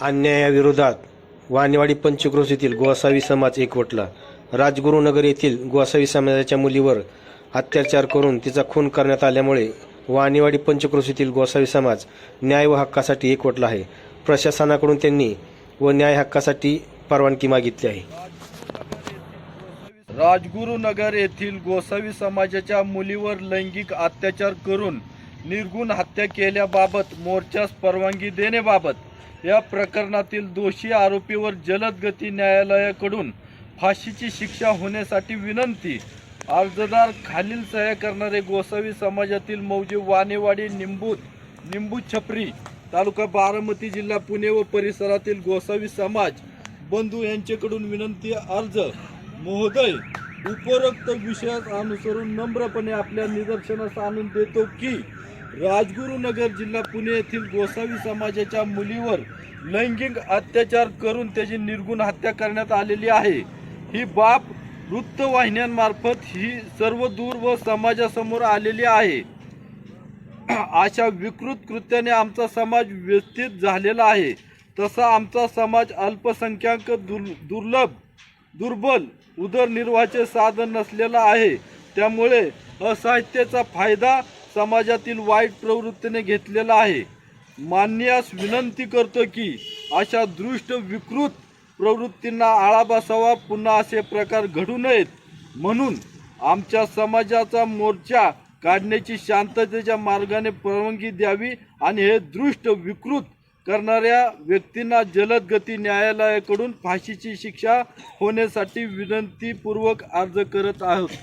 अन्यायाविरोधात वानेवाडी पंचक्रोश येथील गोसावी समाज एकवटला. राजगुरुनगर येथील गोसावी समाजाच्या मुलीवर अत्याचार करून तिचा खून करण्यात आल्यामुळे वानेवाडी पंचक्रोश येथील गोसावी समाज न्याय व हक्कासाठी एकवटला आहे. प्रशासनाकडून त्यांनी व न्याय हक्कासाठी परवानगी मागितली आहे. राजगुरुनगर येथील गोसावी समाजाच्या मुलीवर लैंगिक अत्याचार करून निर्गुण हत्या केल्याबाबत मोर्चास परवानगी देण्याबाबत या प्रकरणातील दोषी आरोपीवर जलद गती न्यायालयाकडून फाशीची शिक्षा होण्यासाठी विनंती. अर्जदार खालील सह्या करणारे गोसावी समाजातील मौजे वानेवाडी निंबूत निंबू छपरी तालुका बारामती जिल्हा पुणे व परिसरातील गोसावी समाज बंधू यांच्याकडून विनंती अर्ज महोदय उपरोक्त विषयास अनुसरून नम्रपणे आपल्या निदर्शनास आणून देतो की राजगुरुनगर जिल्हा पुणे येथील गोसावी समाजाच्या मुलीवर लैंगिक अत्याचार करून त्याची निर्गुण हत्या करण्यात आलेली आहे. ही बाब वृत्तवाहिन्यांमार्फत ही सर्व दूर व समाजासमोर आलेली आहे. अशा विकृत कृत्याने आमचा समाज व्यस्थित झालेला आहे. तसा आमचा समाज अल्पसंख्याक दुर् दुर्लभ दुर्बल उदरनिर्वाहाचे साधन नसलेला आहे. त्यामुळे असाहित्याचा फायदा समाजातील वाईट प्रवृत्तीने घेतलेला आहे. मान्यास विनंती करतो की अशा दृष्ट विकृत प्रवृत्तींना आळा बसावा पुन्हा असे प्रकार घडू नयेत. म्हणून आमच्या समाजाचा मोर्चा काढण्याची शांततेच्या मार्गाने परवानगी द्यावी आणि हे दृष्ट विकृत करणाऱ्या व्यक्तींना जलद गती न्यायालयाकडून फाशीची शिक्षा होण्यासाठी विनंतीपूर्वक अर्ज करत आहोत.